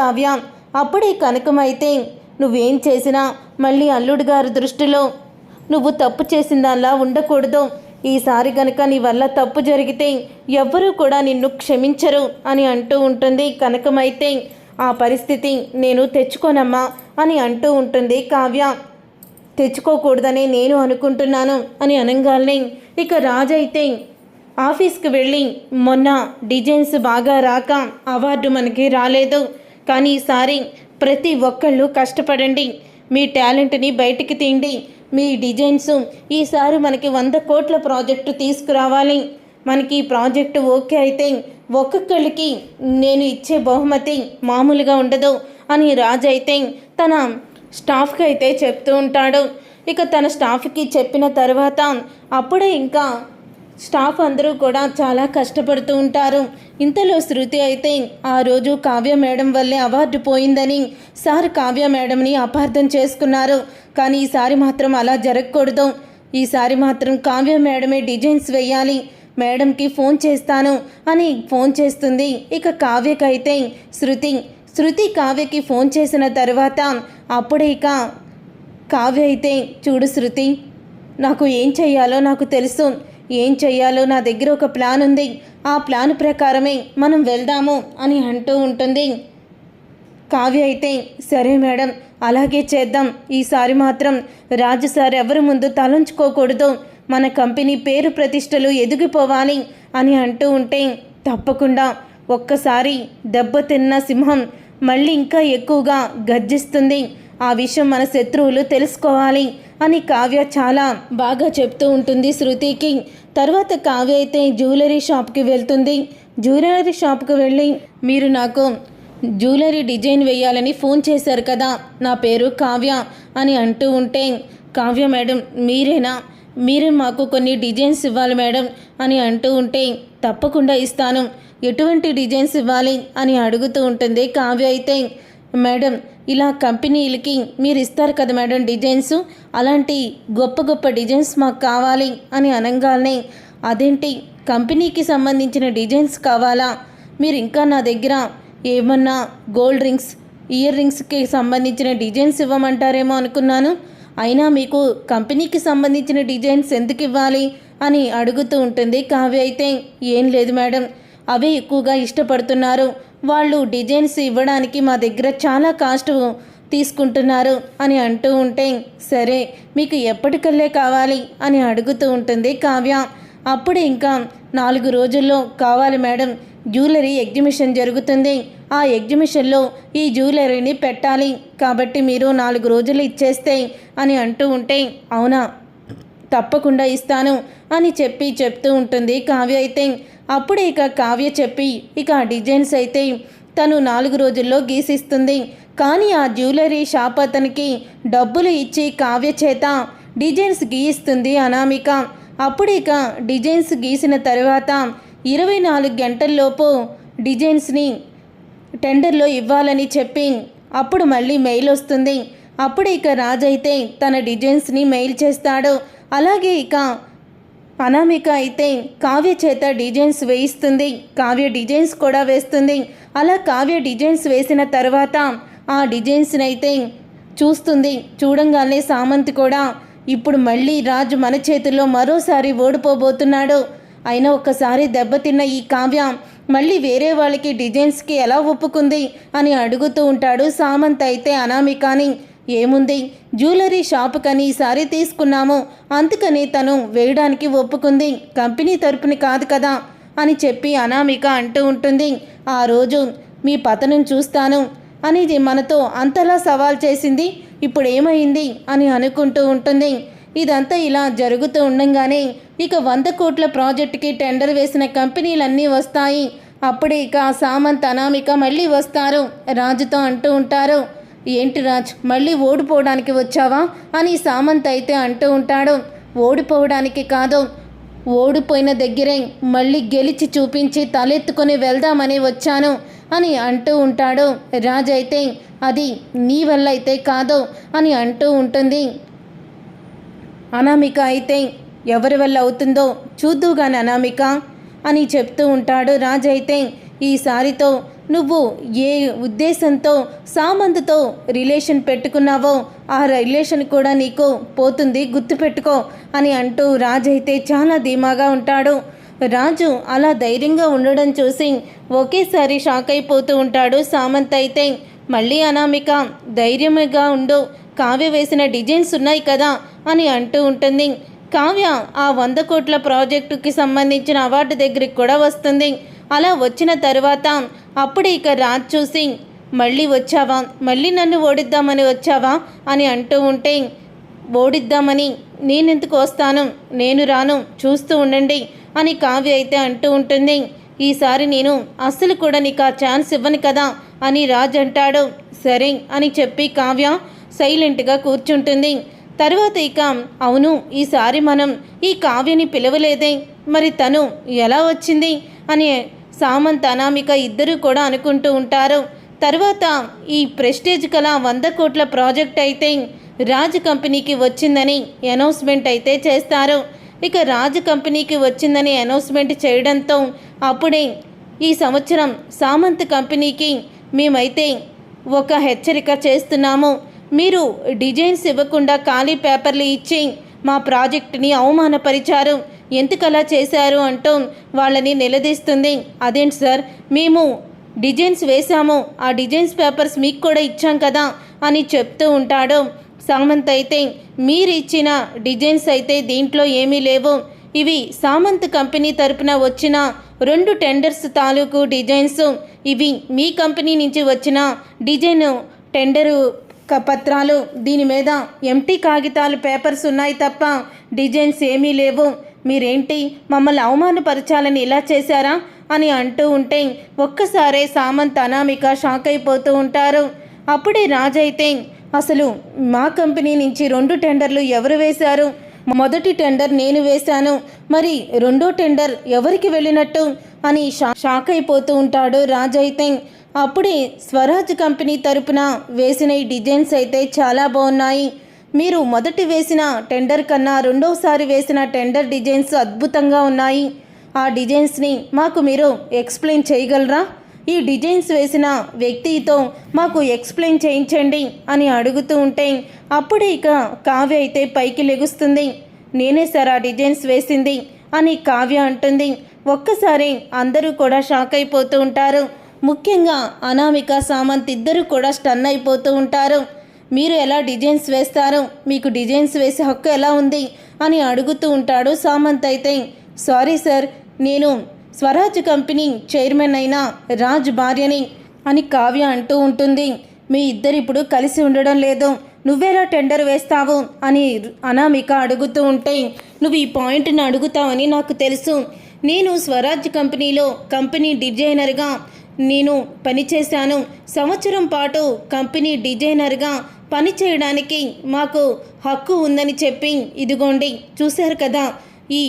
కావ్య అప్పుడే కనకమైతే నువ్వేం చేసినా మళ్ళీ అల్లుడు గారి దృష్టిలో నువ్వు తప్పు చేసిందాలా ఉండకూడదు. ఈసారి గనక నీ వల్ల తప్పు జరిగితే ఎవ్వరూ కూడా నిన్ను క్షమించరు అని అంటూ ఉంటుంది కనకమైతే. ఆ పరిస్థితి నేను తెచ్చుకోనమ్మా అని అంటూ ఉంటుంది కావ్య. తెచ్చుకోకూడదని నేను అనుకుంటున్నాను అని అనగానే ఇక రాజైతే ఆఫీస్కి వెళ్ళి మొన్న డిజైన్స్ బాగా రాక అవార్డు మనకి రాలేదు. కానీ ఈసారి ప్రతి ఒక్కళ్ళు కష్టపడండి. మీ టాలెంట్ని బయటికి తీయండి. మీ డిజైన్స్ ఈసారి మనకి వంద కోట్ల ప్రాజెక్టు తీసుకురావాలి. మనకి ఈ ప్రాజెక్టు ఓకే అయితే ఒక్కొక్కళ్ళకి నేను ఇచ్చే బహుమతి మామూలుగా ఉండదు అని రాజు అయితే తన స్టాఫ్కి అయితే చెప్తూ ఉంటాడు. ఇక తన స్టాఫ్కి చెప్పిన తర్వాత అప్పుడే ఇంకా స్టాఫ్ అందరూ కూడా చాలా కష్టపడుతూ ఉంటారు. ఇంతలో శృతి అయితే ఆ రోజు కావ్య మేడం వల్లే అవార్డు పోయిందని సార్ కావ్య మేడంని అపార్థం చేసుకున్నారు. కానీ ఈసారి మాత్రం అలా జరగకూడదు. ఈసారి మాత్రం కావ్య మేడమే డిజైన్స్ వేయాలి. మేడంకి ఫోన్ చేస్తాను అని ఫోన్ చేస్తుంది. ఇక కావ్యకైతే శృతి శృతి కావ్యకి ఫోన్ చేసిన తర్వాత అప్పుడే ఇక కావ్య అయితే చూడు శృతి నాకు ఏం చెయ్యాలో నాకు తెలుసు. ఏం చెయ్యాలో నా దగ్గర ఒక ప్లాన్ ఉంది. ఆ ప్లాన్ ప్రకారమే మనం వెళ్దాము అని అంటూ ఉంటుంది. కావ్య అయితే సరే మేడం అలాగే చేద్దాం. ఈసారి మాత్రం రాజు సార్ ఎవరి ముందు తలంచుకోకూడదు. మన కంపెనీ పేరు ప్రతిష్టలు ఎదిగిపోవాలి అని అంటూ ఉంటే తప్పకుండా ఒక్కసారి దెబ్బతిన్న సింహం మళ్ళీ ఇంకా ఎక్కువగా గర్జిస్తుంది. ఆ విషయం మన శత్రువులు తెలుసుకోవాలి. అని కావ్య చాలా బాగా చెప్తూ ఉంటుంది శృతికి తర్వాత కావ్య అయితే జ్యువెలరీ షాప్కి వెళ్తుంది. జ్యువెలరీ షాప్కి వెళ్ళి మీరు నాకు జ్యువెలరీ డిజైన్ వేయాలని ఫోన్ చేశారు కదా నా పేరు కావ్య అని అంటూ ఉంటే కావ్య మేడం మీరేనా? మీరే మాకు కొన్ని డిజైన్స్ ఇవ్వాలి మేడం అని అంటూ ఉంటే తప్పకుండా ఇస్తాను. ఎటువంటి డిజైన్స్ ఇవ్వాలి అని అడుగుతూ ఉంటుంది కావ్య అయితే. మేడం ఇలా కంపెనీలకి మీరు ఇస్తారు కదా మేడం డిజైన్స్? అలాంటి గొప్ప గొప్ప డిజైన్స్ మాకు కావాలి అని అనగానే అదేంటి? కంపెనీకి సంబంధించిన డిజైన్స్ కావాలా? మీరు ఇంకా నా దగ్గర ఏమన్నా గోల్డ్ రింగ్స్ ఇయర్ రింగ్స్కి సంబంధించిన డిజైన్స్ ఇవ్వమంటారేమో అనుకున్నాను. అయినా మీకు కంపెనీకి సంబంధించిన డిజైన్స్ ఎందుకు ఇవ్వాలి? అని అడుగుతూ ఉంటుంది కావ్య అయితే ఏం లేదు మేడం అవే ఎక్కువగా ఇష్టపడుతున్నారు. వాళ్ళు డిజైన్స్ ఇవ్వడానికి మా దగ్గర చాలా కాస్ట్ తీసుకుంటున్నారు అని అంటూ ఉంటే సరే మీకు ఎప్పటికల్లే కావాలి అని అడుగుతూ ఉంటుంది కావ్య. అప్పుడు ఇంకా నాలుగు రోజుల్లో కావాలి మేడం జ్యువెలరీ ఎగ్జిబిషన్ జరుగుతుంది. ఆ ఎగ్జిబిషన్లో ఈ జ్యువెలరీని పెట్టాలి. కాబట్టి మీరు నాలుగు రోజులు ఇచ్చేస్తే అని అంటూ ఉంటే అవునా? తప్పకుండా ఇస్తాను అని చెప్పి చెప్తూ ఉంటుంది కావ్య అయితే. అప్పుడు ఇక కావ్య చెప్పి ఇక ఆ డిజైన్స్ అయితే తను నాలుగు రోజుల్లో గీసిస్తుంది. కానీ ఆ జ్యువెలరీ షాప్ అతనికి డబ్బులు ఇచ్చి కావ్య చేత డిజైన్స్ గీయిస్తుంది అనామిక. అప్పుడు ఇక డిజైన్స్ గీసిన తర్వాత ఇరవై నాలుగు గంటల్లోపు డిజైన్స్ని టెండర్లో ఇవ్వాలని చెప్పి అప్పుడు మళ్ళీ మెయిల్ వస్తుంది. అప్పుడు ఇక రాజైతే తన డిజైన్స్ని మెయిల్ చేస్తాడు. అలాగే ఇక అనామిక అయితే కావ్య చేత డిజైన్స్ వేయిస్తుంది కావ్య డిజైన్స్ కూడా వేస్తుంది. అలా కావ్య డిజైన్స్ వేసిన తర్వాత ఆ డిజైన్స్ని అయితే చూస్తుంది. చూడంగానే సామంత్ కూడా ఇప్పుడు మళ్ళీ రాజు మన చేతుల్లో మరోసారి ఓడిపోబోతున్నాడు. అయినా ఒక్కసారి దెబ్బతిన్న ఈ కావ్య మళ్ళీ వేరే వాళ్ళకి డిజైన్స్కి ఎలా ఒప్పుకుంది అని అడుగుతూ ఉంటాడు సామంత్ అయితే అనామికాని. ఏముంది? జ్యువెలరీ షాపుకని సారీ తీసుకున్నాము. అందుకని తను వేయడానికి ఒప్పుకుంది. కంపెనీ తరపుని కాదు కదా? అని చెప్పి అనామిక అంటూ ఉంటుంది. ఆ రోజు మీ పతనం చూస్తాను అనేది మనతో అంతలా సవాల్ చేసింది. ఇప్పుడు ఏమైంది అని అనుకుంటూ ఉంటుంది. ఇదంతా ఇలా జరుగుతూ ఉండంగానే ఇక వంద కోట్ల ప్రాజెక్టుకి టెండర్ వేసిన కంపెనీలన్నీ వస్తాయి. అప్పుడే ఇక సామంత్ అనామిక మళ్ళీ వస్తారు. రాజుతో అంటూ ఉంటారు. ఏంటి రాజ్ మళ్ళీ ఓడిపోవడానికి వచ్చావా? అని సామంత్ అయితే అంటూ ఉంటాడు. ఓడిపోవడానికి కాదు ఓడిపోయిన దగ్గరే మళ్ళీ గెలిచి చూపించి తలెత్తుకొని వెళ్దామని వచ్చాను అని అంటూ ఉంటాడు. రాజ్ అయితే అది నీ వల్ల అయితే కాదు అని అంటూ ఉంటుంది. అనామిక అయితే ఎవరి వల్ల అవుతుందో చూద్దుగాని అనామిక అని చెప్తూ ఉంటాడు. రాజు అయితే ఈసారితో నువ్వు ఏ ఉద్దేశంతో సామంత్తో రిలేషన్ పెట్టుకున్నావో ఆ రిలేషన్ కూడా నీకు పోతుంది గుర్తుపెట్టుకో అని అంటూ రాజు అయితే చాలా ధీమాగా ఉంటాడు. రాజు అలా ధైర్యంగా ఉండడం చూసి ఒకేసారి షాక్ అయిపోతూ ఉంటాడు సామంత్ అయితే. మళ్ళీ అనామిక ధైర్యంగా ఉండు కావ్య వేసిన డిజైన్స్ ఉన్నాయి కదా అని అంటూ ఉంటుంది. కావ్య ఆ వంద కోట్ల ప్రాజెక్టుకి సంబంధించిన అవార్డు దగ్గరికి కూడా వస్తుంది. అలా వచ్చిన తర్వాత అప్పుడు ఇక రాజ్ చూసి మళ్ళీ వచ్చావా? మళ్ళీ నన్ను ఓడిద్దామని వచ్చావా? అని అంటూ ఉంటే ఓడిద్దామని నేనెందుకు వస్తాను? నేను రాను చూస్తూ ఉండండి అని కావ్య అయితే అంటూ ఉంటుంది. ఈసారి నేను అస్సలు కూడా నీకు ఆ ఛాన్స్ ఇవ్వను కదా అని రాజ్ అంటాడు. సరే అని చెప్పి కావ్య సైలెంట్గా కూర్చుంటుంది. తర్వాత ఇక అవును ఈసారి మనం ఈ కావ్యని పిలవలేదే. మరి తను ఎలా వచ్చింది? అని సామంత్ అనామిక ఇద్దరూ కూడా అనుకుంటూ ఉంటారు. తర్వాత ఈ ప్రెస్టేజ్ కల వంద కోట్ల ప్రాజెక్ట్ అయితే రాజ్ కంపెనీకి వచ్చిందని అనౌన్స్మెంట్ అయితే చేస్తారు. ఇక రాజ్ కంపెనీకి వచ్చిందని అనౌన్స్మెంట్ చేయడంతో అప్పుడే ఈ సంవత్సరం సామంత్ కంపెనీకి మేమైతే ఒక హెచ్చరిక చేస్తున్నాము. మీరు డిజైన్స్ ఇవ్వకుండా ఖాళీ పేపర్లు ఇచ్చి మా ప్రాజెక్టుని అవమానపరిచారు. ఎందుకలా చేశారు అంటూ వాళ్ళని నిలదీస్తుంది. అదేంటి సార్? మేము డిజైన్స్ వేశాము. ఆ డిజైన్స్ పేపర్స్ మీకు కూడా ఇచ్చాం కదా అని చెప్తూ ఉంటాడు. సామంత్ అయితే మీరు ఇచ్చిన డిజైన్స్ అయితే దీంట్లో ఏమీ లేవు. ఇవి సామంత్ కంపెనీ తరపున వచ్చిన రెండు టెండర్స్ తాలూకు డిజైన్స్. ఇవి మీ కంపెనీ నుంచి వచ్చిన డిజైన్ టెండరు పత్రాలు. దీని మీద ఎంటీ కాగితాలు పేపర్స్ ఉన్నాయి తప్ప డిజైన్స్ ఏమీ లేవు. మీరేంటి మమ్మల్ని అవమానపరచాలని ఇలా చేశారా? అని అంటూ ఉంటే ఒక్కసారే సామంత్ అనామిక షాక్ అయిపోతూ ఉంటారు. అప్పుడే రాజైతే అసలు మా కంపెనీ నుంచి రెండు టెండర్లు ఎవరు వేశారు? మొదటి టెండర్ నేను వేశాను. మరి రెండో టెండర్ ఎవరికి వెళ్ళినట్టు? అని షా షాక్ అయిపోతూ ఉంటాడు రాజైతే. అప్పుడే స్వరాజ్ కంపెనీ తరపున వేసిన ఈ డిజైన్స్ అయితే చాలా బాగున్నాయి. మీరు మొదటి వేసిన టెండర్ కన్నా రెండోసారి వేసిన టెండర్ డిజైన్స్ అద్భుతంగా ఉన్నాయి. ఆ డిజైన్స్ని మాకు మీరు ఎక్స్ప్లెయిన్ చేయగలరా? ఈ డిజైన్స్ వేసిన వ్యక్తితో మాకు ఎక్స్ప్లెయిన్ చేయించండి అని అడుగుతూ ఉంటే అప్పుడే ఇక కావ్య అయితే పైకి లెగుస్తుంది. నేనే సార్ ఆ డిజైన్స్ వేసింది అని కావ్య అంటుంది. ఒక్కసారి అందరూ కూడా షాక్ అయిపోతూ ఉంటారు. ముఖ్యంగా అనామిక సామంత్ ఇద్దరు కూడా స్టన్ అయిపోతూ ఉంటారు. మీరు ఎలా డిజైన్స్ వేస్తారు మీకు డిజైన్స్ వేసే హక్కు ఎలా ఉంది అని అడుగుతూ ఉంటాడు సామంత్ అయితే. సారీ సార్ నేను స్వరాజ్ కంపెనీ చైర్మన్ అయిన రాజ్ భార్యని అని కావ్య అంటూ ఉంటుంది. మీ ఇద్దరు ఇప్పుడు కలిసి ఉండడం లేదు. నువ్వెలా టెండర్ వేస్తావు అని అనామిక అడుగుతూ ఉంటే నువ్వు ఈ పాయింట్ని అడుగుతావని నాకు తెలుసు. నేను స్వరాజ్ కంపెనీలో కంపెనీ డిజైనర్గా నేను పనిచేశాను. సంవత్సరం పాటు కంపెనీ డిజైనర్గా పని చేయడానికి మాకు హక్కు ఉందని చెప్పి ఇదిగోండి చూశారు కదా ఈ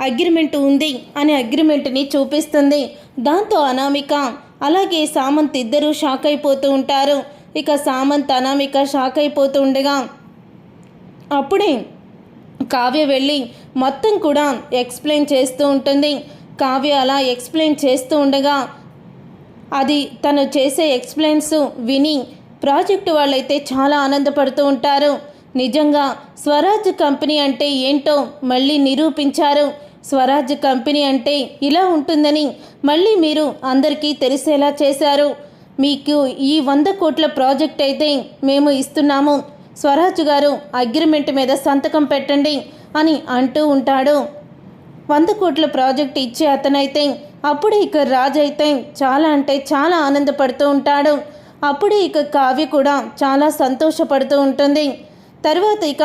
అగ్రిమెంట్ ఉంది అనే అగ్రిమెంట్ని చూపిస్తుంది. దాంతో అనామిక అలాగే సామంత్ ఇద్దరూ షాక్ అయిపోతూ ఉంటారు. ఇక సామంత్ అనామిక షాక్ అయిపోతూ ఉండగా అప్పుడే కావ్య వెళ్ళి మొత్తం కూడా ఎక్స్ప్లెయిన్ చేస్తూ ఉంటుంది. కావ్య అలా ఎక్స్ప్లెయిన్ చేస్తూ ఉండగా అది తను చేసే ఎక్స్ప్లెయిన్స్ విని ప్రాజెక్టు వాళ్ళైతే చాలా ఆనందపడుతూ ఉంటారు. నిజంగా స్వరాజ్ కంపెనీ అంటే ఏంటో మళ్ళీ నిరూపించారు. స్వరాజ్ కంపెనీ అంటే ఇలా ఉంటుందని మళ్ళీ మీరు అందరికీ తెలిసేలా చేశారు. మీకు ఈ వంద కోట్ల ప్రాజెక్ట్ అయితే మేము ఇస్తున్నాము. స్వరాజ్ గారు అగ్రిమెంట్ మీద సంతకం పెట్టండి అని అంటూ ఉంటాడు. వంద కోట్ల ప్రాజెక్ట్ ఇచ్చే అతనైతే అప్పుడు ఇక రాజు అయితే చాలా అంటే చాలా ఆనందపడుతూ ఉంటాడు. అప్పుడు ఇక కావ్య కూడా చాలా సంతోషపడుతూ ఉంటుంది. తర్వాత ఇక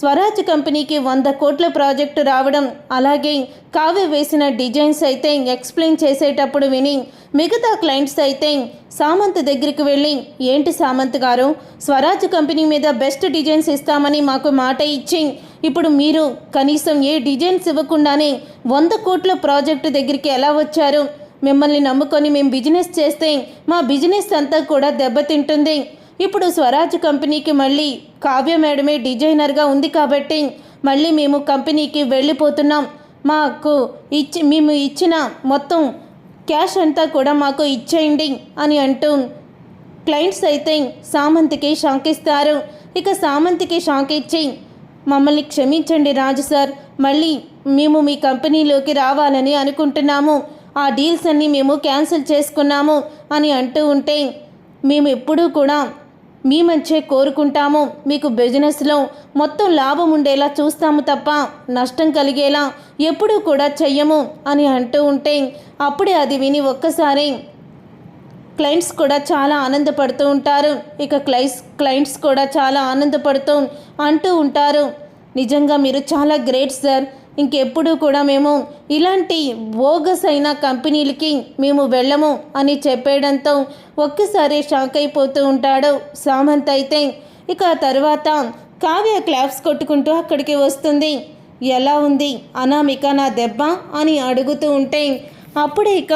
స్వరాజ్ కంపెనీకి వంద కోట్ల ప్రాజెక్టు రావడం అలాగే కావ్య వేసిన డిజైన్స్ అయితే ఎక్స్ప్లెయిన్ చేసేటప్పుడు విని మిగతా క్లయింట్స్ అయితే సామంత్ దగ్గరికి వెళ్ళి ఏంటి సామంత్ గారు స్వరాజ్ కంపెనీ మీద బెస్ట్ డిజైన్స్ ఇస్తామని మాకు మాట ఇచ్చి ఇప్పుడు మీరు కనీసం ఏ డిజైన్స్ ఇవ్వకుండానే వంద కోట్ల ప్రాజెక్టు దగ్గరికి ఎలా వచ్చారు? మిమ్మల్ని నమ్ముకొని మేము బిజినెస్ చేస్తే మా బిజినెస్ అంతా కూడా దెబ్బతింటుంది. ఇప్పుడు స్వరాజ్ కంపెనీకి మళ్ళీ కావ్య మేడమే డిజైనర్గా ఉంది కాబట్టి మళ్ళీ మేము కంపెనీకి వెళ్ళిపోతున్నాం. మాకు ఇచ్చి మేము ఇచ్చిన మొత్తం క్యాష్ అంతా కూడా మాకు ఇచ్చేయండి అని అంటూ క్లయింట్స్ అయితే సామంత్కి షాక్ ఇస్తారు ఇక సామంత్కి షాక్ ఇచ్చి మమ్మల్ని క్షమించండి రాజు సార్ మళ్ళీ మేము మీ కంపెనీలోకి రావాలని అనుకుంటున్నాము. ఆ డీల్స్ అన్నీ మేము క్యాన్సిల్ చేసుకున్నాము అని అంటూ ఉంటే మేము ఎప్పుడూ కూడా మీ మంచే కోరుకుంటాము. మీకు బిజినెస్లో మొత్తం లాభం ఉండేలా చూస్తాము తప్ప నష్టం కలిగేలా ఎప్పుడూ కూడా చెయ్యము అని అంటూ ఉంటే అప్పుడే అది విని ఒక్కసారి క్లయింట్స్ కూడా చాలా ఆనందపడుతూ ఉంటారు. ఇక క్లైస్ క్లయింట్స్ కూడా చాలా ఆనందపడుతూ అంటూ ఉంటారు. నిజంగా మీరు చాలా గ్రేట్ సార్. ఇంకెప్పుడు కూడా మేము ఇలాంటి బోగస్ అయిన కంపెనీలకి మేము వెళ్ళము అని చెప్పేయడంతో ఒక్కసారి షాక్ అయిపోతూ ఉంటాడు సామంత్ అయితే. ఇక తర్వాత కావ్య క్లాప్స్ కొట్టుకుంటూ అక్కడికి వస్తుంది. ఎలా ఉంది? అనామిక నా దెబ్బ? అని అడుగుతూ ఉంటే అప్పుడే ఇక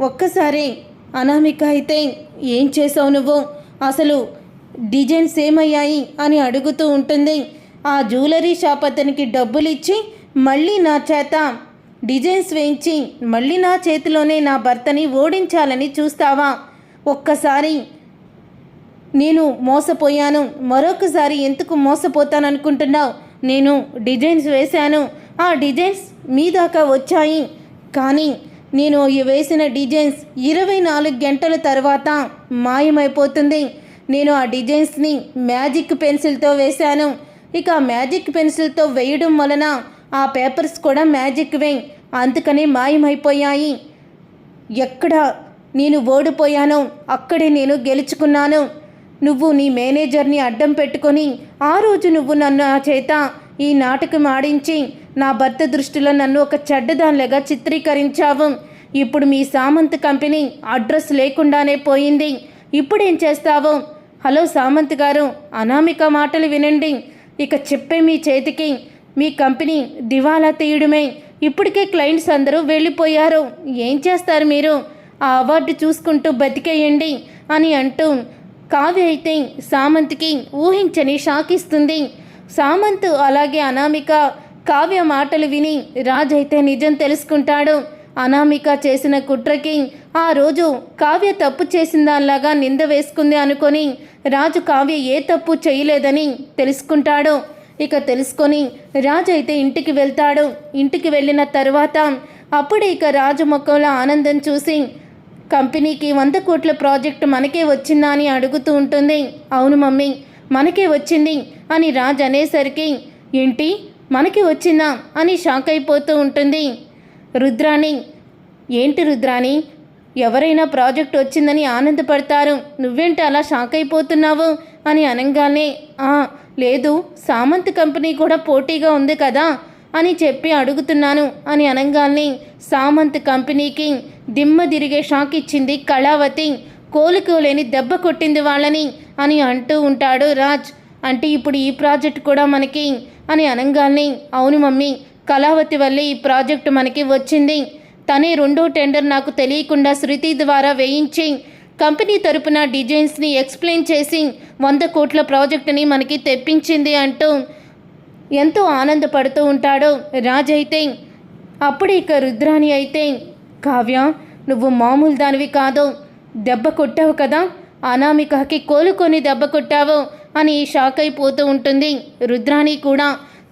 ఒక్కసారి అనామిక అయితే ఏం చేసావు నువ్వు? అసలు డిజైన్స్ ఏమయ్యాయి? అని అడుగుతూ ఉంటుంది. ఆ జ్యువెలరీ షాప్ అతనికి డబ్బులు ఇచ్చి మళ్ళీ నా చేత డిజైన్స్ వేయించి మళ్ళీ నా చేతిలోనే నా భర్తని ఓడించాలని చూస్తావా? ఒక్కసారి నేను మోసపోయాను. మరొకసారి ఎందుకు మోసపోతాను అనుకుంటున్నావు నేను డిజైన్స్ వేశాను. ఆ డిజైన్స్ మీ దాకా వచ్చాయి. కానీ నేను వేసిన డిజైన్స్ ఇరవై నాలుగు గంటల తర్వాత మాయమైపోతుంది. నేను ఆ డిజైన్స్ని మ్యాజిక్ పెన్సిల్తో వేశాను. ఇక మ్యాజిక్ పెన్సిల్తో వేయడం వలన ఆ పేపర్స్ కూడా మ్యాజిక్వే అందుకని మాయమైపోయాయి. ఎక్కడ నేను ఓడిపోయానో అక్కడే నేను గెలుచుకున్నాను. నువ్వు నీ మేనేజర్ని అడ్డం పెట్టుకొని ఆ రోజు నువ్వు నన్ను నా చేత ఈ నాటకం ఆడించి నా భర్త దృష్టిలో నన్ను ఒక చెడ్డదానిలాగా చిత్రీకరించావు. ఇప్పుడు మీ సామంత్ కంపెనీ అడ్రస్ లేకుండానే పోయింది. ఇప్పుడేం చేస్తావు? హలో సామంత్ గారు అనామిక మాటలు వినండి. ఇక చెప్పే మీ చేతికి మీ కంపెనీ దివాలా తీయడమే. ఇప్పటికే క్లయింట్స్ అందరూ వెళ్ళిపోయారు. ఏం చేస్తారు మీరు? ఆ అవార్డు చూసుకుంటూ బతికేయండి అని అంటూ కావ్య అయితే సామంత్కి ఊహించని షాకిస్తుంది. సామంత్ అలాగే అనామిక కావ్య మాటలు విని రాజ్ అయితే నిజం తెలుసుకుంటాడు. అనామిక చేసిన కుట్రకి ఆ రోజు కావ్య తప్పు చేసిన దానిలాగా నింద వేసుకుంది అనుకొని రాజు కావ్య ఏ తప్పు చేయలేదని తెలుసుకుంటాడు. ఇక తెలుసుకొని రాజు అయితే ఇంటికి వెళ్తాడు. ఇంటికి వెళ్ళిన తర్వాత అప్పుడు ఇక రాజు ముఖంలో ఆనందం చూసి కంపెనీకి వంద కోట్ల ప్రాజెక్టు మనకే వచ్చిందా? అని అడుగుతూ ఉంటుంది. అవును మమ్మీ మనకే వచ్చింది అని రాజు అనేసరికి ఏంటి? మనకి వచ్చిందా? అని షాక్ అయిపోతూ ఉంటుంది. రుద్రాణి ఏంటి రుద్రాణి? ఎవరైనా ప్రాజెక్ట్ వచ్చిందని ఆనందపడతారు. నువ్వేంటి అలా షాక్ అయిపోతున్నావు? అని అనగానే "ఆ, లేదు సామంత్ కంపెనీ కూడా పోటీగా ఉంది కదా అని చెప్పి అడుగుతున్నాను అని అనగానే సామంత్ కంపెనీకి దిమ్మ తిరిగే షాక్ ఇచ్చింది కళావతి. కోలుకోలేని దెబ్బ కొట్టింది వాళ్ళని అని అంటూ ఉంటాడు రాజ్. అంటే ఇప్పుడు ఈ ప్రాజెక్ట్ కూడా మనకి అని అనగానే అవును మమ్మీ కళావతి వల్లే ఈ ప్రాజెక్టు మనకి వచ్చింది. తనే రెండో టెండర్ నాకు తెలియకుండా శృతి ద్వారా వేయించి కంపెనీ తరపున డిజైన్స్ని ఎక్స్ప్లెయిన్ చేసి వంద కోట్ల ప్రాజెక్టుని మనకి తెప్పించింది అంటూ ఎంతో ఆనందపడుతూ ఉంటాడు రాజ్ అయితే. అప్పుడు ఇక రుద్రాణి అయితే కావ్య నువ్వు మామూలు దానివి కాదు. దెబ్బ కొట్టావు కదా. అనామికకి కోలుకొని దెబ్బ కొట్టావు అని షాక్ అయిపోతూ ఉంటుంది రుద్రాణి కూడా.